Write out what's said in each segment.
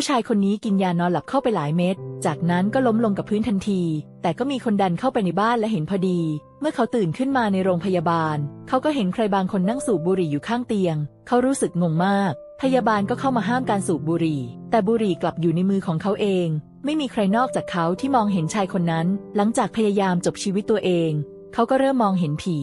ผู้ชายคนนี้กินยานอนหลับเข้าไปหลายเม็ด จากนั้นก็ล้มลงกับพื้นทันที แต่ก็มีคนดันเข้าไปในบ้านและเห็นพอดี เมื่อเขาตื่นขึ้นมาในโรงพยาบาล เขาก็เห็นใครบางคนนั่งสูบบุหรี่อยู่ข้างเตียง เขารู้สึกงงมาก พยาบาลก็เข้ามาห้ามการสูบบุหรี่ แต่บุหรี่กลับอยู่ในมือของเขาเอง ไม่มีใครนอกจากเขาที่มองเห็นชายคนนั้น หลังจากพยายามจบชีวิตตัวเอง เขาก็เริ่มมองเห็นผี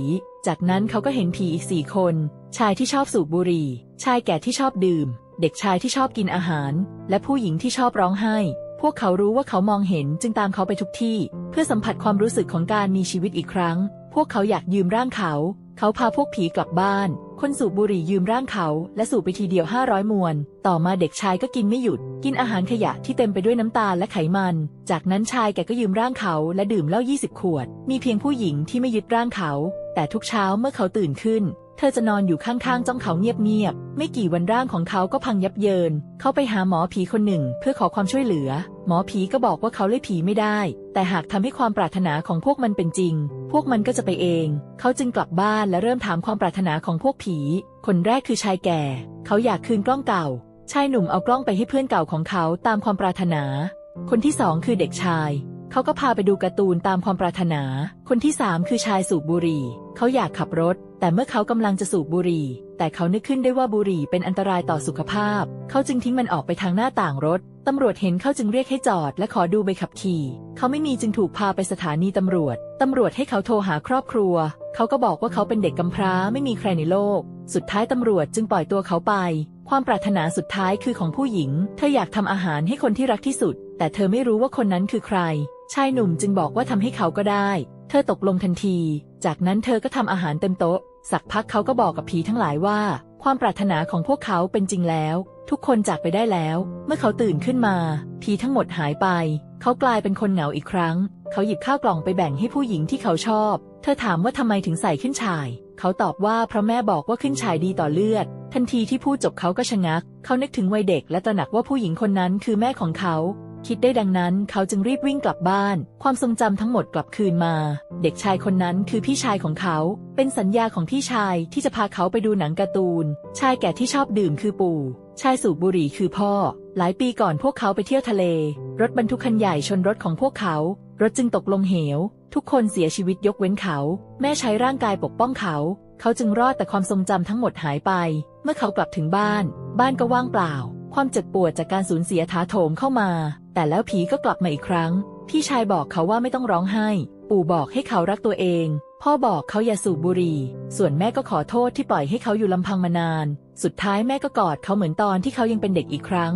จากนั้นเขาก็เห็นผีอีกสี่คน ชายที่ชอบสูบบุหรี่ ชายแก่ที่ชอบดื่ม เด็กชายที่ชอบกินอาหาร และผู้หญิงที่ชอบร้องไห้ พวกเขารู้ว่าเขามองเห็นจึงตามเขาไปทุกที่ เพื่อสัมผัสความรู้สึกของการมีชีวิตอีกครั้ง พวกเขาอยากยืมร่างเขา เขาพาพวกผีกลับบ้าน คนสูบบุหรี่ยืมร่างเขา และสูบไปทีเดียว 500 มวน ต่อมาเด็กชายก็กินไม่หยุด กินอาหารขยะที่เต็มไปด้วยน้ำตาลและไขมัน จากนั้นชายแกก็ยืมร่างเขาและดื่มเหล้า20 ขวด มีเพียงผู้หญิงที่ไม่ยึดร่างเขา แต่ทุกเช้าเมื่อเขาตื่นขึ้น เธอจะนอนอยู่ข้างๆจ้องเขาเงียบๆ ไม่กี่วันร่างของเขาก็พังยับเยิน เขาไปหาหมอผีคนหนึ่งเพื่อขอความช่วยเหลือ หมอผีก็บอกว่าเขาเล่ยผีไม่ได้ แต่หากทำให้ความปรารถนาของพวกมันเป็นจริง พวกมันก็จะไปเอง เขาจึงกลับบ้านและเริ่มถามความปรารถนาของพวกผี คนแรกคือชายแก่ เขาอยากคืนกล้องเก่า ชายหนุ่มเอากล้องไปให้เพื่อนเก่าของเขาตามความปรารถนา คนที่สองคือเด็กชายเขาก็พาไปดูการ์ตูนตามความปรารถนา คนที่สามคือชายสูบบุหรี่ เขาอยากขับรถ แต่เมื่อเขากำลังจะสูบบุหรี่ แต่เขานึกขึ้นได้ว่าบุหรี่เป็นอันตรายต่อสุขภาพ เขาจึงทิ้งมันออกไปทางหน้าต่างรถ ตำรวจเห็นเขาจึงเรียกให้จอดและขอดูใบขับขี่ เขาไม่มีจึงถูกพาไปสถานีตำรวจ ตำรวจให้เขาโทรหาครอบครัว เขาก็บอกว่าเขาเป็นเด็กกำพร้าไม่มีใครในโลก สุดท้ายตำรวจจึงปล่อยตัวเขาไป ความปรารถนาสุดท้ายคือของผู้หญิง เธออยากทำอาหารให้คนที่รักที่สุด แต่เธอไม่รู้ว่าคนนั้นคือใคร ชายหนุ่มจึงบอกว่าทำให้เขาก็ได้ เธอตกลงทันที จากนั้นเธอก็ทำอาหารเต็มโต๊ะ สักพักเขาก็บอกกับผีทั้งหลายว่า ความปรารถนาของพวกเขาเป็นจริงแล้ว ทุกคนจากไปได้แล้ว เมื่อเขาตื่นขึ้นมา ผีทั้งหมดหายไป เขากลายเป็นคนเหงาอีกครั้ง เขาหยิบข้าวกล่องไปแบ่งให้ผู้หญิงที่เขาชอบ เธอถามว่าทำไมถึงใส่ขึ้นฉ่าย เขาตอบว่าเพราะแม่บอกว่าขึ้นฉ่ายดีต่อเลือด ทันทีที่พูดจบเขาก็ชะงัก เขานึกถึงวัยเด็กและตระหนักว่าผู้หญิงคนนั้นคือแม่ของเขา คิดได้ดังนั้นเขาจึงรีบวิ่งกลับบ้าน ความทรงจำทั้งหมดกลับคืนมา เด็กชายคนนั้นคือพี่ชายของเขา เป็นสัญญาของพี่ชายที่จะพาเขาไปดูหนังการ์ตูน ชายแก่ที่ชอบดื่มคือปู่ ชายสูบบุหรี่คือพ่อ หลายปีก่อนพวกเขาไปเที่ยวทะเล รถบรรทุกคันใหญ่ชนรถของพวกเขา รถจึงตกลงเหว ทุกคนเสียชีวิตยกเว้นเขา แม่ใช้ร่างกายปกป้องเขา เขาจึงรอดแต่ความทรงจำทั้งหมดหายไป เมื่อเขากลับถึงบ้าน บ้านก็ว่างเปล่า ความเจ็บปวดจากการสูญเสียถาโถมเข้ามา แต่แล้วผีก็กลับมาอีกครั้ง พี่ชายบอกเขาว่าไม่ต้องร้องไห้ ปู่บอกให้เขารักตัวเอง พ่อบอกเขาอย่าสูบบุหรี่ ส่วนแม่ก็ขอโทษที่ปล่อยให้เขาอยู่ลำพังมานาน สุดท้ายแม่ก็กอดเขาเหมือนตอนที่เขายังเป็นเด็กอีกครั้ง